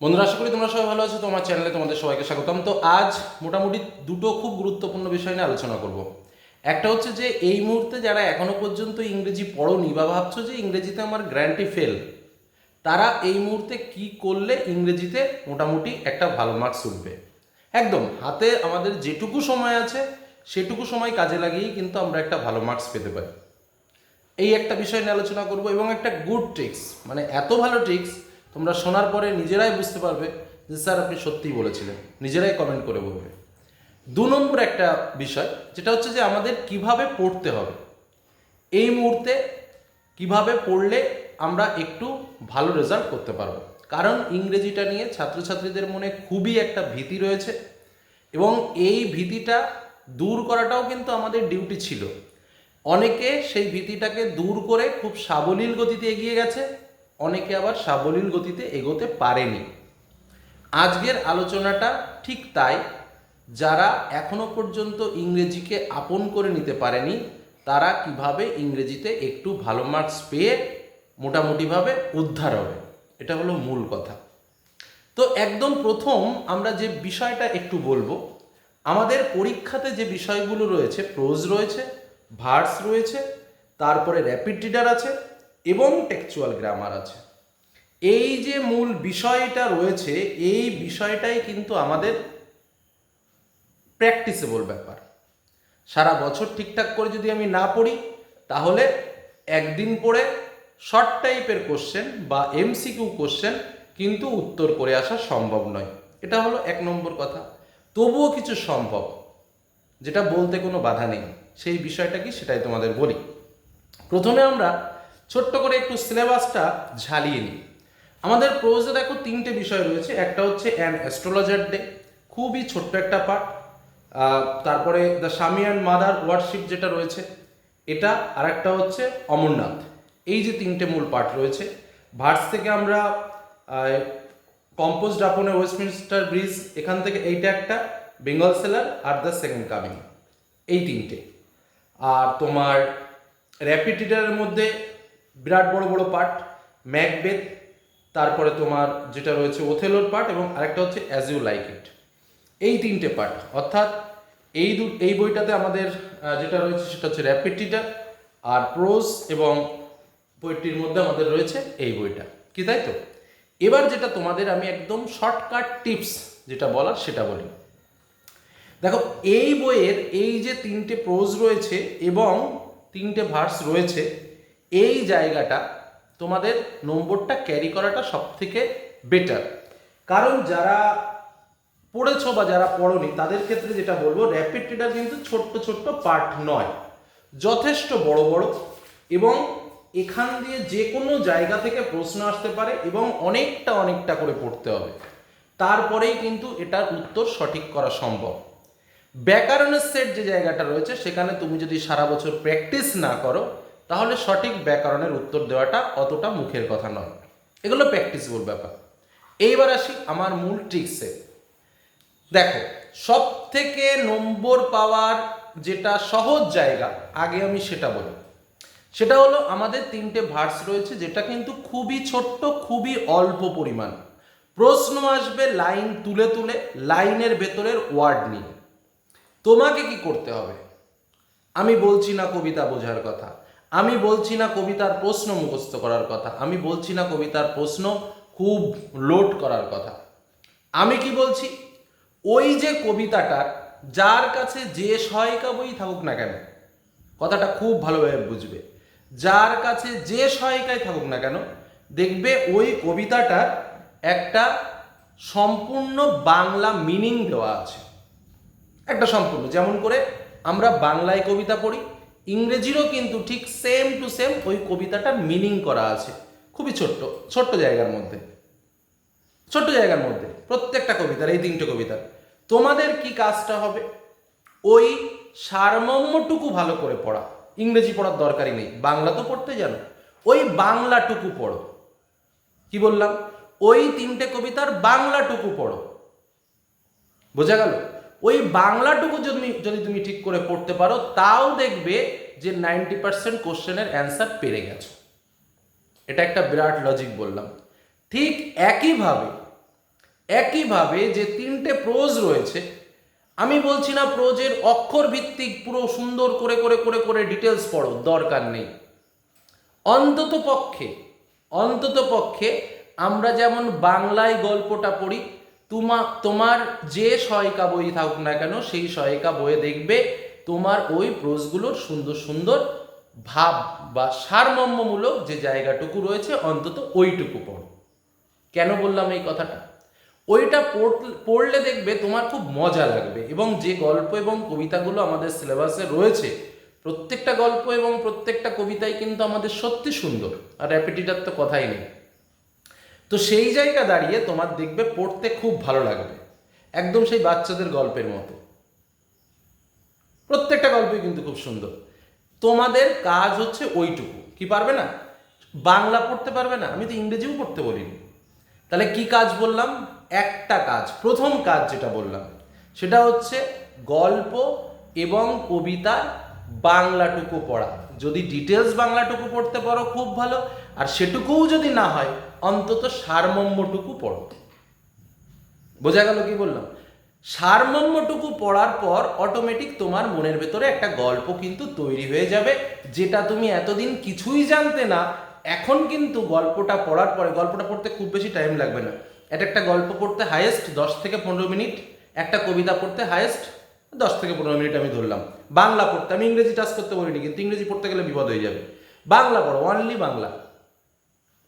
বন্ধুরা, আশা করি তোমরা সবাই ভালো আছো তোমার চ্যানেলে তোমাদের সবাইকে স্বাগতম। তো আজ মোটামুটি দুটো খুব গুরুত্বপূর্ণ বিষয় নিয়ে আলোচনা করব। একটা হচ্ছে যে, এই মুহূর্তে যারা এখনও পর্যন্ত ইংরেজি পড়োনি বা ভাবছ যে ইংরেজিতে আমার গ্র্যান্টি ফেল, তারা এই মুহূর্তে কি করলে ইংরেজিতে মোটামুটি একটা ভালো মার্কস উঠবে? একদম, হাতে আমাদের যেটুকু সময় আছে, সেটুকু সময় কাজে লাগিয়েই কিন্তু আমরা একটা ভালো মার্কস পেতে পারি। এই একটা বিষয় নিয়ে আলোচনা করব এবং একটা গুড ট্রিক্স মানে এত ভালো ট্রিক্স তোমরা শোনার পরে নিজেরাই বুঝতে পারবে যে স্যার আপনি সত্যিই বলেছিলেন। নিজেরাই কমেন্ট করে বলবে। দু নম্বর একটা বিষয়, যেটা হচ্ছে যে আমাদের কীভাবে পড়তে হবে। এই মুহূর্তে কীভাবে পড়লে আমরা একটু ভালো রেজাল্ট করতে পারব? কারণ ইংরেজিটা নিয়ে ছাত্রছাত্রীদের মনে খুবই একটা ভীতি রয়েছে এবং এই ভীতিটা দূর করাটাও কিন্তু আমাদের ডিউটি ছিল। অনেকে সেই ভীতিটাকে দূর করে খুব সাবলীল গতিতে এগিয়ে গেছে। অনেকে আবার সাবলীল গতিতে এগোতে পারেনি। আজকের আলোচনাটা ঠিক তাই, যারা এখনও পর্যন্ত ইংরেজিকে আপন করে নিতে পারেনি, তারা কীভাবে ইংরেজিতে একটু ভালো মার্কস পেয়ে মোটামুটিভাবে উদ্ধার হবে? এটা হলো মূল কথা। তো একদম প্রথম আমরা যে বিষয়টা একটু বলব, আমাদের পরীক্ষাতে যে বিষয়গুলো রয়েছে, প্রোজ রয়েছে, ভার্স রয়েছে, তারপরে র্যাপিড রিডার আছে এবং টেকচুয়াল গ্রামার আছে। এই যে মূল বিষয়টা রয়েছে, এই বিষয়টাই কিন্তু আমাদের প্র্যাকটিসেবল ব্যাপার। সারা বছর ঠিকঠাক করে যদি আমি না পড়ি, তাহলে একদিন পড়ে শর্ট টাইপের কোশ্চেন বা এমসিকিউ কোশ্চেন কিন্তু উত্তর করে আসা সম্ভব নয়। এটা হলো এক নম্বর কথা। তবুও কিছু সম্ভব, যেটা বলতে কোনো বাধা নেই। সেই বিষয়টা কি সেটাই তোমাদের বলি। প্রথমে আমরা ছোট্ট করে একটু সিলেবাসটা ঝালিয়ে নিই। আমাদের প্রোজে দেখো তিনটে বিষয় রয়েছে। একটা হচ্ছে অ্যান অ্যাস্ট্রোলজার ডে খুবই ছোট্ট একটা পার্ট তারপরে দ্য স্বামী অ্যান্ড মাদার ওয়ার্কশিপ যেটা রয়েছে, এটা আর একটা হচ্ছে অমরনাথ। এই যে তিনটে মূল পার্ট রয়েছে ভার্স থেকে আমরা কম্পোজ আপনে ওয়েস্টমিনস্টার ব্রিজ এখান থেকে এইটা একটা বেঙ্গল সেলার আর দ্য সেকেন্ড কামিং এই তিনটে। আর তোমার র্যাপিডিটারের মধ্যে বিরাট বড় বড় পার্ট, ম্যাকবেথ, তারপরে তোমার যেটা রয়েছে ওথেলোর পার্ট এবং আরেকটা হচ্ছে অ্যাজ ইউ লাইক ইট এই তিনটে পার্ট, অর্থাৎ এই দু, এই বইটাতে আমাদের যেটা রয়েছে সেটা হচ্ছে র্যাপিড আর প্রোজ এবং বইটির মধ্যে আমাদের রয়েছে এই বইটা। কি তাই তো? এবার যেটা তোমাদের আমি একদম শর্টকাট টিপস যেটা বলার সেটা বলি। দেখো, এই বইয়ের এই যে তিনটে প্রোজ রয়েছে এবং তিনটে ভার্স রয়েছে এই জায়গাটা তোমাদের নম্বরটা ক্যারি করাটা সব থেকে বেটার কারণ যারা পড়েছো বা যারা পড়োনি, তাদের ক্ষেত্রে যেটা বলব র্যাপিড রিডার কিন্তু ছোট্ট ছোট্ট পার্ট নয়। যথেষ্ট বড় বড় এবং এখান দিয়ে যে কোনো জায়গা থেকে প্রশ্ন আসতে পারে এবং অনেকটা অনেকটা করে পড়তে হবে। তারপরেই কিন্তু এটার উত্তর সঠিক করা সম্ভব। ব্যাকরণের সেট যে জায়গাটা রয়েছে, সেখানে তুমি যদি সারা বছর প্র্যাকটিস না করো তাহলে সঠিক ব্যাকরণের উত্তর দেওয়াটা অতটা মুখের কথা নয়। এগুলো প্র্যাকটিসেবল ব্যাপার। এইবার আসি আমার মূল ট্রিক্সে দেখো সব থেকে নম্বর পাওয়ার যেটা সহজ জায়গা, আগে আমি সেটা বলি। সেটা হলো আমাদের তিনটে ভার্স রয়েছে যেটা কিন্তু খুবই ছোট্ট, খুবই অল্প পরিমাণ। প্রশ্ন আসবে লাইন তুলে তুলে লাইনের ভেতরের ওয়ার্ড নিয়ে। তোমাকে কি করতে হবে? আমি বলছি না কবিতা বোঝার কথা। আমি বলছি না কবিতার প্রশ্ন মুখস্থ করার কথা, আমি বলছি না কবিতার প্রশ্ন খুব লোড করার কথা। আমি কি বলছি? ওই যে কবিতাটার যার কাছে যে সহায়িকা বই থাকুক না কেন, কথাটা খুব ভালোভাবে বুঝবে। যার কাছে যে সহায়িকায় থাকুক না কেন, দেখবে ওই কবিতাটার একটা সম্পূর্ণ বাংলা মিনিং দেওয়া আছে। একটা সম্পূর্ণ, যেমন করে আমরা বাংলায় কবিতা পড়ি ইংরেজিরও কিন্তু ঠিক সেম টু সেম ওই কবিতাটার মিনিং করা আছে। খুবই ছোট্ট ছোট্ট জায়গার মধ্যে। ছোট্ট জায়গার মধ্যে, প্রত্যেকটা কবিতার, এই তিনটে কবিতার। তোমাদের কি কাজটা হবে? ওই সারমর্মটুকু ভালো করে পড়া। ইংরেজি পড়ার দরকারই নেই, বাংলা তো পড়তে জানো। ওই বাংলাটুকু পড়ো। কি বললাম? ওই তিনটে কবিতার বাংলাটুকু পড়ো। বোঝা গেল? ওই বাংলাটুকু যদি যদি তুমি ঠিক করে পড়তে পারো, তাও দেখবে যে নাইনটি পার্সেন্ট কোশ্চেনের অ্যান্সার পেরে গেছো। এটা একটা বিরাট লজিক বললাম। ঠিক একইভাবে একইভাবে যে তিনটে প্রোজ রয়েছে, আমি বলছি না প্রোজের অক্ষর ভিত্তিক পুরো সুন্দর করে করে করে করে ডিটেলস পড়ো, দরকার নেই। অন্তত পক্ষে অন্তত পক্ষে আমরা যেমন বাংলায় গল্পটা পড়ি তোমা, তোমার যে সহায়িকা বই থাকুক না কেন, সেই সহায়িকা বইয়ে দেখবে তোমার ওই প্রোজগুলোর সুন্দর সুন্দর ভাব বা সারমর্মমূলক যে জায়গাটুকু রয়েছে, অন্তত ওইটুকু পড়ো। কেন বললাম এই কথাটা? ওইটা পড়- পড়লে দেখবে তোমার খুব মজা লাগবে এবং যে গল্প এবং কবিতাগুলো আমাদের সিলেবাসে রয়েছে, প্রত্যেকটা গল্প এবং প্রত্যেকটা কবিতাই কিন্তু আমাদের সত্যি সুন্দর। আর র্যাপিডিটার তো কথাই নেই। তো সেই জায়গা দাঁড়িয়ে তোমার দেখবে পড়তে খুব ভালো লাগবে। একদম সেই বাচ্চাদের গল্পের মতো। প্রত্যেকটা গল্পই কিন্তু খুব সুন্দর। তোমাদের কাজ হচ্ছে ওইটুকু। কি পারবে না? বাংলা পড়তে পারবে না? আমি তো ইংরেজিও পড়তে বলিনি। তাহলে কি কাজ বললাম? একটা কাজ, প্রথম কাজ যেটা বললাম, সেটা হচ্ছে গল্প এবং কবিতার বাংলাটুকু পড়া। যদি ডিটেলস বাংলাটুকু পড়তে পারো, খুব ভালো। আর সেটুকুও যদি না হয়, অন্তত সারমর্মটুকু পড়ো। বোঝা গেল কি বললাম? সারমর্মটুকু পড়ার পর অটোমেটিক তোমার মনের ভেতরে একটা গল্প কিন্তু তৈরি হয়ে যাবে, যেটা তুমি এতদিন কিছুই জানতে না, এখন কিন্তু গল্পটা পড়ার পরে, গল্পটা পড়তে খুব বেশি টাইম লাগবে না। এটা একটা গল্প পড়তে হায়েস্ট দশ থেকে পনেরো মিনিট, একটা কবিতা পড়তে হায়েস্ট দশ থেকে পনেরো মিনিট আমি ধরলাম। বাংলা পড়তে, আমি ইংরেজি টাচ করতে বলিনি, কিন্তু ইংরেজি পড়তে গেলে বিপদ হয়ে যাবে। বাংলা পড়ো অনলি বাংলা।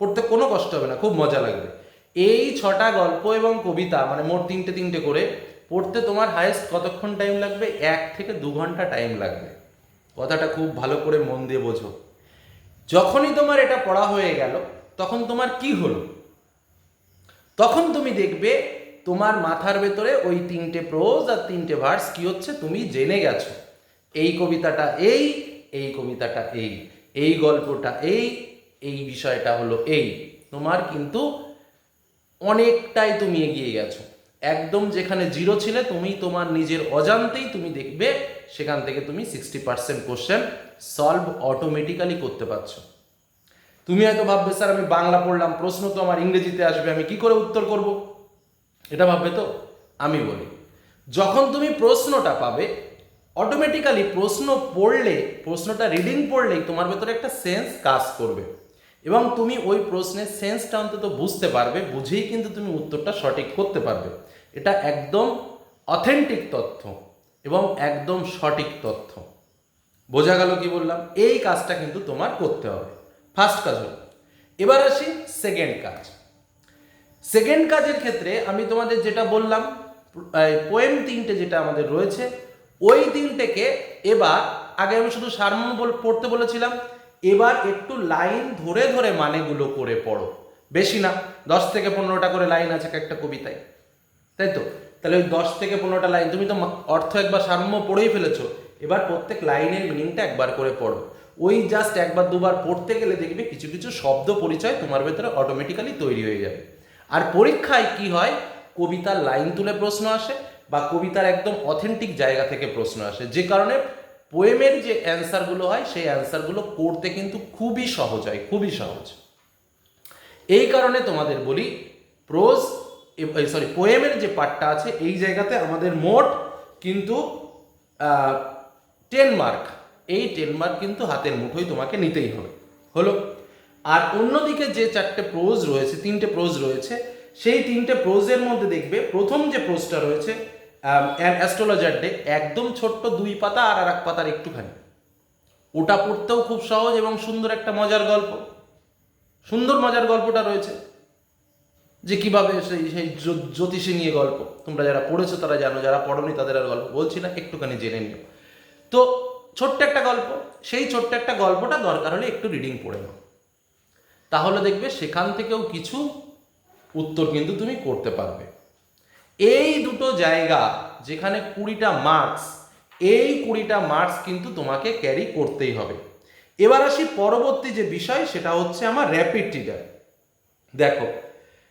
পড়তে কোনো কষ্ট হবে না, খুব মজা লাগবে। এই ছটা গল্প এবং কবিতা মানে মোট তিনটে তিনটে করে, পড়তে তোমার হায়েস্ট কতক্ষণ টাইম লাগবে? এক থেকে দু ঘণ্টা টাইম লাগবে। কথাটা খুব ভালো করে মন দিয়ে বোঝো। যখনই তোমার এটা পড়া হয়ে গেল, তখন তোমার কি হলো? তখন তুমি দেখবে তোমার মাথার ভেতরে ওই তিনটে প্রোজ আর তিনটে ভার্স কি হচ্ছে? তুমি জেনে গেছো। এই কবিতাটা এই এই কবিতাটা এই এই গল্পটা এই এই বিষয়টা হলো এই। তোমার কিন্তু অনেকটাই তুমি এগিয়ে গেছো। একদম যেখানে জিরো ছিলে, তুমি তোমার নিজের অজান্তেই তুমি দেখবে, সেখান থেকে তুমি sixty percent question solve automatically করতে পারছ। তুমি হয়তো ভাববে, স্যার, আমি বাংলা পড়লাম, প্রশ্ন তো আমার ইংরেজিতে আসবে, আমি কি করে উত্তর করব? এটা ভাববে তো? আমি বলি, যখন তুমি প্রশ্নটা পাবে অটোমেটিক্যালি প্রশ্ন পড়লে, প্রশ্নটা রিডিং পড়লেই তোমার ভেতরে একটা সেন্স কাজ করবে। এবং তুমি ওই প্রশ্নের সেন্সটা অন্তত বুঝতে পারবে, বুঝেই কিন্তু তুমি উত্তরটা সঠিক করতে পারবে। এটা একদম অথেন্টিক তথ্য এবং একদম সঠিক তথ্য। বোঝা গেল কি বললাম? এই কাজটা কিন্তু তোমার করতে হবে। ফার্স্ট কাজ হলো। এবার আসি সেকেন্ড কাজ। সেকেন্ড কাজের ক্ষেত্রে আমি তোমাদের যেটা বললাম পোয়েম তিনটে যেটা আমাদের রয়েছে, ওই তিনটেকে এবার, আগে আমি শুধু সারমর্ম পড়তে বলেছিলাম এবার একটু লাইন ধরে ধরে মানেগুলো করে পড়ো। বেশি না, দশ থেকে পনেরোটা করে লাইন আছে এক একটা কবিতায়। তাই তো? তাহলে ওই দশ থেকে পনেরোটা লাইন, তুমি তো অর্থ একবার সাম্য পড়েই ফেলেছো। এবার প্রত্যেক লাইনের মিনিংটা একবার করে পড়ো। ওই জাস্ট একবার দুবার পড়তে গেলে দেখবে কিছু কিছু শব্দ পরিচয় তোমার ভেতরে অটোমেটিক্যালি তৈরি হয়ে যাবে। আর পরীক্ষায় কি হয়? কবিতার লাইন তুলে প্রশ্ন আসে বা কবিতার একদম অথেন্টিক জায়গা থেকে প্রশ্ন আসে। যে কারণে পোয়েমের যে অ্যান্সারগুলো হয়, সেই অ্যান্সারগুলো করতে কিন্তু খুবই সহজ হয়, খুবই সহজ। এই কারণে তোমাদের বলি প্রোজ সরি পোয়েমের যে পার্টটা আছে, এই জায়গাতে আমাদের মোট কিন্তু টেন মার্ক এই টেন মার্ক কিন্তু হাতের মুঠোই তোমাকে নিতেই হবে। হলো? আর অন্যদিকে যে চারটে প্রোজ রয়েছে, তিনটে প্রোজ রয়েছে, সেই তিনটে প্রোজের মধ্যে দেখবে, প্রথম যে প্রোজটা রয়েছে অ্যাস্ট্রোলজার ডে একদম ছোট্ট দুই পাতা আর আর এক পাতার একটুখানি। ওটা পড়তেও খুব সহজ এবং সুন্দর একটা মজার গল্প। সুন্দর মজার গল্পটা রয়েছে। যে কীভাবে সেই সেই জ্যোতিষী নিয়ে গল্প। তোমরা যারা পড়েছো তারা জানো, যারা পড়নি তাদের আর গল্প বলছি না, একটুখানি জেনে নিও। তো ছোট্ট একটা গল্প, সেই ছোট্ট একটা গল্পটা দরকার হলে একটু রিডিং পড়ে নাও। তাহলে দেখবে সেখান থেকেও কিছু উত্তর কিন্তু তুমি করতে পারবে। এই দুটো জায়গা যেখানে কুড়িটা মার্কস এই কুড়িটা মার্কস কিন্তু তোমাকে ক্যারি করতেই হবে। এবার আসি পরবর্তী যে বিষয়, সেটা হচ্ছে আমার র্যাপিড রিডার দেখো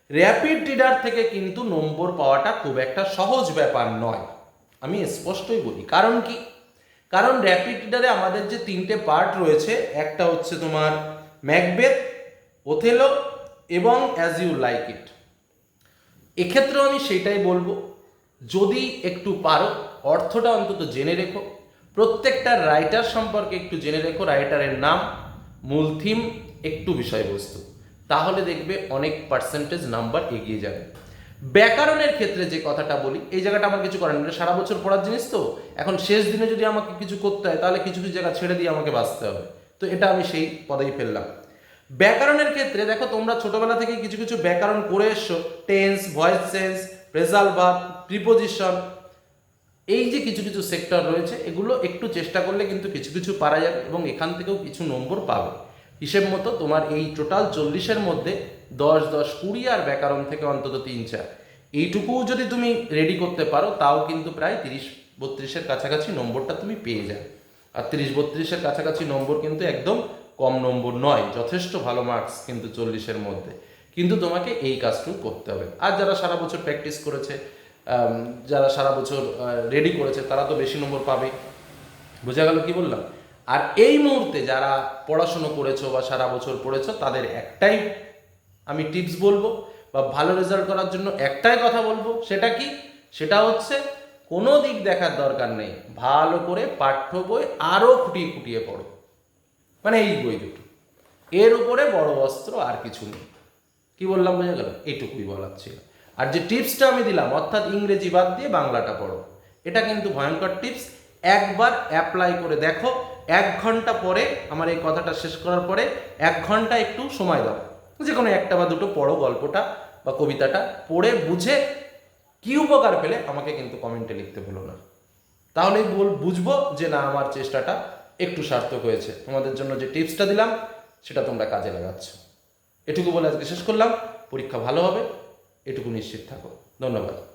র্যাপিড রিডার থেকে কিন্তু নম্বর পাওয়াটা খুব একটা সহজ ব্যাপার নয়। আমি স্পষ্টই বলি, কারণ কি? কারণ র্যাপিড রিডারে আমাদের যে তিনটে পার্ট রয়েছে, একটা হচ্ছে তোমার ম্যাকবেথ ওথেলো এবং অ্যাজ ইউ লাইক ইট এক্ষেত্রেও আমি সেটাই বলব, যদি একটু পারো, অর্থটা অন্তত জেনে রেখো। প্রত্যেকটা রাইটার সম্পর্কে একটু জেনে রেখো রাইটারের নাম, মূল থিম একটু বিষয়বস্তু। তাহলে দেখবে অনেক পার্সেন্টেজ নাম্বার এগিয়ে যাবে। ব্যাকরণের ক্ষেত্রে যে কথাটা বলি, এই জায়গাটা আমার কিছু করার এটা সারা বছর পড়ার জিনিস তো। এখন শেষ দিনে যদি আমাকে কিছু করতে হয়, তাহলে কিছু কিছু জায়গা ছেড়ে দিয়ে আমাকে বাঁচতে হবে। তো এটা আমি সেই পদেই ফেললাম। ব্যাকরণের ক্ষেত্রে, দেখো তোমরা ছোটবেলা থেকে কিছু কিছু ব্যাকরণ করে এসছো tense voice sense phrasal verb preposition এই যে কিছু কিছু সেক্টর রয়েছে, এগুলো একটু চেষ্টা করলে কিন্তু কিছু কিছু পারা যাবে এবং এখান থেকেও কিছু নম্বর পাবে। হিসেব মতো তোমার এই টোটাল চল্লিশের মধ্যে দশ দশ, কুড়ি আর ব্যাকরণ থেকে অন্তত তিন, চার। এইটুকুও যদি তুমি রেডি করতে পারো, তাও কিন্তু প্রায় তিরিশ, বত্রিশের কাছাকাছি নম্বরটা তুমি পেয়ে যাবে। আর তিরিশ, বত্রিশের কাছাকাছি নম্বর কিন্তু একদম কম নম্বর নয়, যথেষ্ট ভালো মার্কস কিন্তু চল্লিশের মধ্যে। কিন্তু তোমাকে এই কাজটুকু করতে হবে। আর যারা সারা বছর প্র্যাকটিস করেছে যারা সারা বছর রেডি করেছে, তারা তো বেশি নম্বর পাবে। বোঝা গেল কি বললাম? আর এই মুহূর্তে যারা পড়াশুনো করেছ বা সারা বছর পড়েছো, তাদের একটাই আমি টিপস বলব বা ভালো রেজাল্ট করার জন্য একটাই কথা বলব, সেটা কি? সেটা হচ্ছে কোনো দিক দেখার দরকার নেই। ভালো করে পাঠ্য বই আরও খুঁটিয়ে খুঁটিয়ে পড়ো। মানে এই বই দুটো। এর উপরে বড় অস্ত্র আর কিছু নেই। কি বললাম বোঝা গেল? এইটুকুই বলার ছিল। আর যে টিপসটা আমি দিলাম, অর্থাৎ ইংরেজি বাদ দিয়ে বাংলাটা পড়ো, এটা কিন্তু ভয়ঙ্কর টিপস। একবার অ্যাপ্লাই করে দেখো, এক ঘণ্টা পরে আমার এই কথাটা শেষ করার পরে এক ঘণ্টা একটু সময় দাও। যে কোনো একটা বা দুটো পড়ো গল্পটা বা কবিতাটা, পড়ে বুঝে কি উপকার পেলে আমাকে কিন্তু কমেন্টে লিখতে ভুলো না। তাহলেই বল, বুঝব যে না, আমার চেষ্টাটা একটু সার্থক হয়েছে। তোমাদের জন্য যে টিপসটা দিলাম, সেটা তোমরা কাজে লাগাচ্ছ। এটুকু বলে আজকে শেষ করলাম। পরীক্ষা ভালো হবে, এটুকু নিশ্চিত থাকো। ধন্যবাদ।